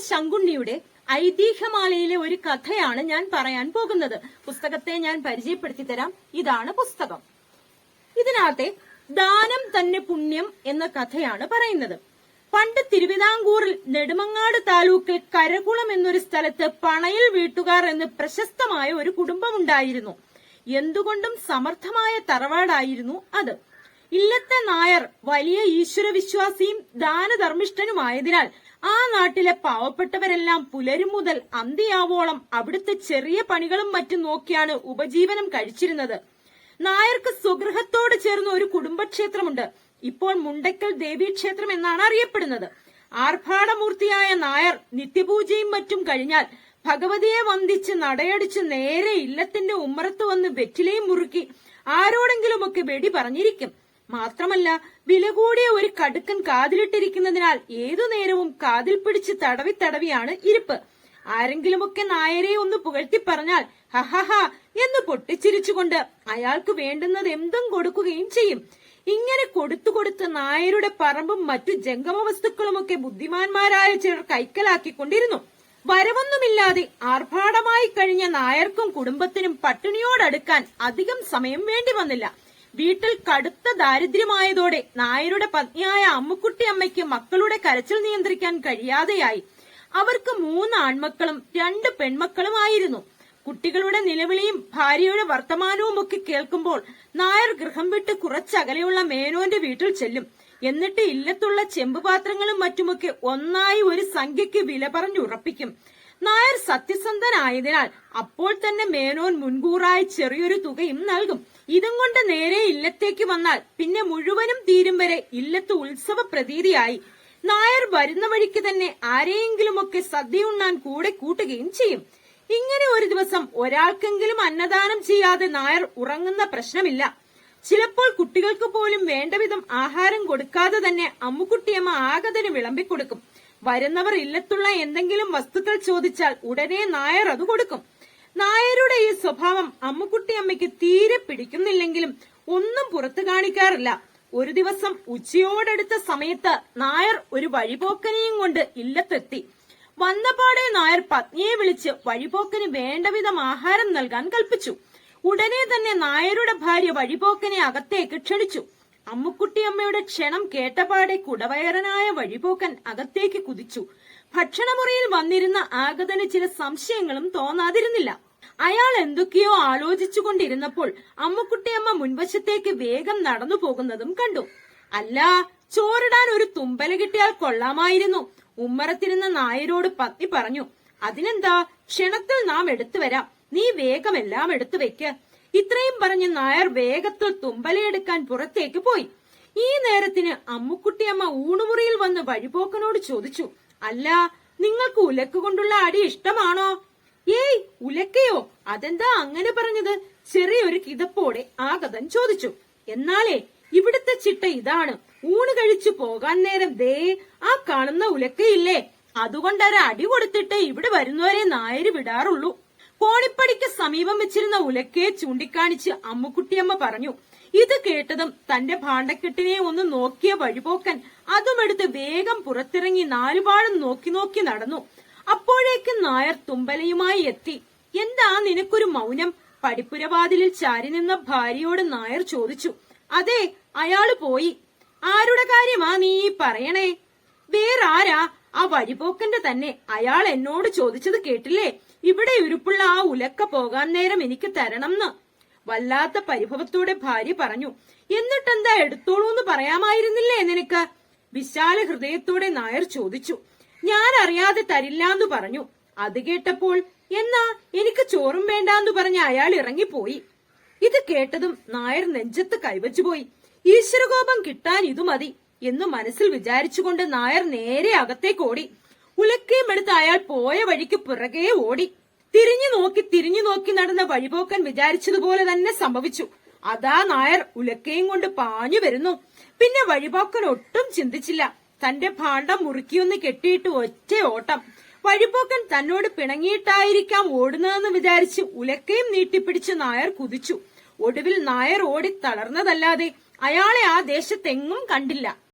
ശങ്കുണ്ണിയുടെ ഐതിഹ്യമാലയിലെ ഒരു കഥയാണ് ഞാൻ പറയാൻ പോകുന്നത്. പുസ്തകത്തെ ഞാൻ പരിചയപ്പെടുത്തി തരാം. ഇതാണ് പുസ്തകം. ഇതിനകത്തെ ദാനം തന്നെ പുണ്യം എന്ന കഥയാണ് പറയുന്നത്. പണ്ട് തിരുവിതാംകൂറിൽ നെടുമങ്ങാട് താലൂക്കിൽ കരകുളം എന്നൊരു സ്ഥലത്ത് പണയിൽ വീട്ടുകാർ എന്ന് പ്രശസ്തമായ ഒരു കുടുംബമുണ്ടായിരുന്നു. എന്തുകൊണ്ടും സമർത്ഥമായ തറവാടായിരുന്നു അത്. ഇല്ലത്തെ നായർ വലിയ ഈശ്വരവിശ്വാസിയും ദാനധർമ്മിഷ്ഠനുമായതിനാൽ ആ നാട്ടിലെ പാവപ്പെട്ടവരെല്ലാം പുലരും മുതൽ അന്തിയാവോളം അവിടുത്തെ ചെറിയ പണികളും മറ്റും നോക്കിയാണ് ഉപജീവനം കഴിച്ചിരുന്നത്. നായർക്ക് സ്വഗൃഹത്തോട് ചേർന്ന ഒരു കുടുംബക്ഷേത്രമുണ്ട്. ഇപ്പോൾ മുണ്ടക്കൽ ദേവീക്ഷേത്രം എന്നാണ് അറിയപ്പെടുന്നത്. ആർഭാടമൂർത്തിയായ നായർ നിത്യപൂജയും മറ്റും കഴിഞ്ഞാൽ ഭഗവതിയെ വന്ദിച്ച് നടയടിച്ച് നേരെ ഇല്ലത്തിന്റെ ഉമ്മറത്ത് വന്ന് വെറ്റിലയും മുറുക്കി ആരോടെങ്കിലുമൊക്കെ വെടി പറഞ്ഞിരിക്കും. മാത്രമല്ല വില കൂടിയ ഒരു കടുക്കൻ കാതിലിട്ടിരിക്കുന്നതിനാൽ ഏതു നേരവും കാതിൽ പിടിച്ച് തടവി തടവിയാണ് ഇരിപ്പ്. ആരെങ്കിലുമൊക്കെ നായരെ ഒന്ന് പുകഴ്ത്തി പറഞ്ഞാൽ ഹഹഹ എന്ന് പൊട്ടിച്ചിരിച്ചുകൊണ്ട് അയാൾക്ക് വേണ്ടുന്നത് എന്തും കൊടുക്കുകയും ചെയ്യും. ഇങ്ങനെ കൊടുത്തു കൊടുത്ത് നായരുടെ പറമ്പും മറ്റു ജംഗമ വസ്തുക്കളുമൊക്കെ ബുദ്ധിമാന്മാരായ ചിലർ കൈക്കലാക്കിക്കൊണ്ടിരുന്നു. വരവൊന്നുമില്ലാതെ ആർഭാടമായി കഴിഞ്ഞ നായർക്കും കുടുംബത്തിനും പട്ടിണിയോടടുക്കാൻ അധികം സമയം വേണ്ടി വന്നില്ല. വീട്ടിൽ കടുത്ത ദാരിദ്ര്യമായതോടെ നായരുടെ പത്നിയായ അമ്മുക്കുട്ടി അമ്മയ്ക്ക് മക്കളുടെ കരച്ചിൽ നിയന്ത്രിക്കാൻ കഴിയാതെയായി. അവർക്ക് മൂന്ന് ആൺമക്കളും രണ്ട് പെൺമക്കളുമായിരുന്നു. കുട്ടികളുടെ നിലവിളിയും ഭാര്യയുടെ വർത്തമാനവും ഒക്കെ കേൾക്കുമ്പോൾ നായർ ഗൃഹം വിട്ട് കുറച്ചകലെയുള്ള മേനോന്റെ വീട്ടിൽ ചെല്ലും. എന്നിട്ട് ഇല്ലത്തുള്ള ചെമ്പുപാത്രങ്ങളും മറ്റുമൊക്കെ ഒന്നായി ഒരു സംഖ്യക്ക് വില പറഞ്ഞുറപ്പിക്കും നായർ സത്യസന്ധനായതിനാൽ അപ്പോൾ തന്നെ മേനോൻ മുൻകൂറായി ചെറിയൊരു തുകയും നൽകും. ഇതും കൊണ്ട് നേരെ ഇല്ലത്തേക്ക് വന്നാൽ പിന്നെ മുഴുവനും തീരും വരെ ഇല്ലത്ത് ഉത്സവ പ്രതീതിയായി. നായർ വരുന്ന വഴിക്ക് തന്നെ ആരെയെങ്കിലുമൊക്കെ സദ്യയുണ്ണാൻ കൂടെ കൂട്ടുകയും ചെയ്യും. ഇങ്ങനെ ഒരു ദിവസം ഒരാൾക്കെങ്കിലും അന്നദാനം ചെയ്യാതെ നായർ ഉറങ്ങുന്ന പ്രശ്നമില്ല. ചിലപ്പോൾ കുട്ടികൾക്ക് പോലും വേണ്ടവിധം ആഹാരം കൊടുക്കാതെ തന്നെ അമ്മുക്കുട്ടിയമ്മ ആഗതന് വിളമ്പിക്കൊടുക്കും. വരുന്നവർ ഇല്ലത്തുള്ള എന്തെങ്കിലും വസ്തുക്കൾ ചോദിച്ചാൽ ഉടനെ നായർ അത് കൊടുക്കും. നായരുടെ ഈ സ്വഭാവം അമ്മുക്കുട്ടി അമ്മയ്ക്ക് തീരെ പിടിക്കുന്നില്ലെങ്കിലും ഒന്നും പുറത്തു കാണിക്കാറില്ല. ഒരു ദിവസം ഉച്ചയോടടുത്ത സമയത്ത് നായർ ഒരു വഴിപോക്കനെയും കൊണ്ട് ഇല്ലത്തെത്തി. വന്നപാടെ നായർ പത്നിയെ വിളിച്ച് വഴിപോക്കന് വേണ്ടവിധം ആഹാരം നൽകാൻ കൽപ്പിച്ചു. ഉടനെ തന്നെ നായരുടെ ഭാര്യ വഴിപോക്കനെ അകത്തേക്ക് ക്ഷണിച്ചു. അമ്മുക്കുട്ടിയമ്മയുടെ ക്ഷണം കേട്ടപാടെ കുടവയറനായ വഴിപോക്കൻ അകത്തേക്ക് കുതിച്ചു. ഭക്ഷണമുറിയിൽ വന്നിരുന്ന ആഗതന് ചില സംശയങ്ങളും തോന്നാതിരുന്നില്ല. അയാൾ എന്തൊക്കെയോ ആലോചിച്ചുകൊണ്ടിരുന്നപ്പോൾ അമ്മുക്കുട്ടിയമ്മ മുൻവശത്തേക്ക് വേഗം നടന്നു പോകുന്നതും കണ്ടു. അല്ല ചോറിടാൻ ഒരു തുമ്പല കിട്ടിയാൽ കൊള്ളാമായിരുന്നു. ഉമ്മറത്തിരുന്ന നായരോട് പത്നി പറഞ്ഞു അതിനെന്താ? ക്ഷണത്തിൽ നാം എടുത്തു വരാം. നീ വേഗം എല്ലാം എടുത്തു വെക്ക്. ഇത്രയും പറഞ്ഞ് നായർ വേഗത്തിൽ തുമ്പലയെടുക്കാൻ പുറത്തേക്ക് പോയി. ഈ നേരത്തിന് അമ്മുക്കുട്ടിയമ്മ ഊണുമുറിയിൽ വന്ന് വഴിപോക്കനോട് ചോദിച്ചു അല്ല നിങ്ങൾക്ക് ഉലക്ക് കൊണ്ടുള്ള അടി ഇഷ്ടമാണോ? ഏയ് ഉലക്കയോ? അതെന്താ അങ്ങനെ പറഞ്ഞത്? ചെറിയൊരു കിതപ്പോടെ ആഗതൻ ചോദിച്ചു എന്നാലേ ഇവിടുത്തെ ചിട്ട ഇതാണ്. ഊണ് കഴിച്ചു പോകാൻ നേരം ദേ ആ കാണുന്ന ഉലക്കയില്ലേ? അതുകൊണ്ടൊരു അടി കൊടുത്തിട്ട് ഇവിടെ വരുന്നവരെ നായര് വിടാറുള്ളൂ. കോണിപ്പടിക്ക് സമീപം വെച്ചിരുന്ന ഉലക്കയെ ചൂണ്ടിക്കാണിച്ച് അമ്മുക്കുട്ടിയമ്മ പറഞ്ഞു ഇത് കേട്ടതും തന്റെ ഭാണ്ഡക്കെട്ടിനെ ഒന്ന് നോക്കിയ വഴിപോക്കൻ അതുമെടുത്ത് വേഗം പുറത്തിറങ്ങി നാലുപാടും നോക്കി നോക്കി നടന്നു. അപ്പോഴേക്കും നായർ തുമ്പലയുമായി എത്തി. എന്താ നിനക്കൊരു മൗനം? പടിപ്പുരവാതിലിൽ ചാരി നിന്ന ഭാര്യയോട് നായർ ചോദിച്ചു. അതെ അയാൾ പോയി. ആരുടെ കാര്യമാ നീ പറയണേ? വേറാരാ? ആ വഴിപോക്കന്റെ തന്നെ അയാൾ എന്നോട് ചോദിച്ചത് കേട്ടില്ലേ? ഇവിടെ ഉരുപ്പുള്ള ആ ഉലക്ക പോകാൻ നേരം എനിക്ക് തരണംന്ന്. വല്ലാത്ത പരിഭവത്തോടെ ഭാര്യ പറഞ്ഞു എന്നിട്ടെന്താ എടുത്തോളൂ എന്ന് പറയാമായിരുന്നില്ലേ നിനക്ക്? വിശാല ഹൃദയത്തോടെ നായർ ചോദിച്ചു ഞാൻ അറിയാതെ തരില്ലാന്ന് പറഞ്ഞു. അത് കേട്ടപ്പോൾ എന്നാ എനിക്ക് ചോറും വേണ്ടാന്ന് പറഞ്ഞ അയാൾ ഇറങ്ങിപ്പോയി. ഇത് കേട്ടതും നായർ നെഞ്ചത്ത് കൈവച്ചുപോയി ഈശ്വരകോപം കിട്ടാൻ ഇതു മതി എന്ന് മനസ്സിൽ വിചാരിച്ചുകൊണ്ട് നായർ നേരെ അകത്തേക്ക് ഓടി. ഉലക്കയും എടുത്ത് അയാൾ പോയ വഴിക്ക് പിറകെ ഓടി. തിരിഞ്ഞു നോക്കി തിരിഞ്ഞു നോക്കി നടന്ന വഴിപോക്കൻ വിചാരിച്ചതുപോലെ തന്നെ സംഭവിച്ചു. അതാ നായർ ഉലക്കയും കൊണ്ട് പാഞ്ഞു വരുന്നു. പിന്നെ വഴിപോക്കൻ ഒട്ടും ചിന്തിച്ചില്ല. തന്റെ ഭാണ്ഡം മുറുക്കിയൊന്ന് കെട്ടിയിട്ട് ഒറ്റ ഓട്ടം. വഴിപോക്കൻ തന്നോട് പിണങ്ങിയിട്ടായിരിക്കാം ഓടുന്നതെന്ന് വിചാരിച്ച് ഉലക്കയും നീട്ടിപ്പിടിച്ച് നായർ കുതിച്ചു. ഒടുവിൽ നായർ ഓടി തളർന്നതല്ലാതെ അയാളെ ആ ദേശത്തെങ്ങും കണ്ടില്ല.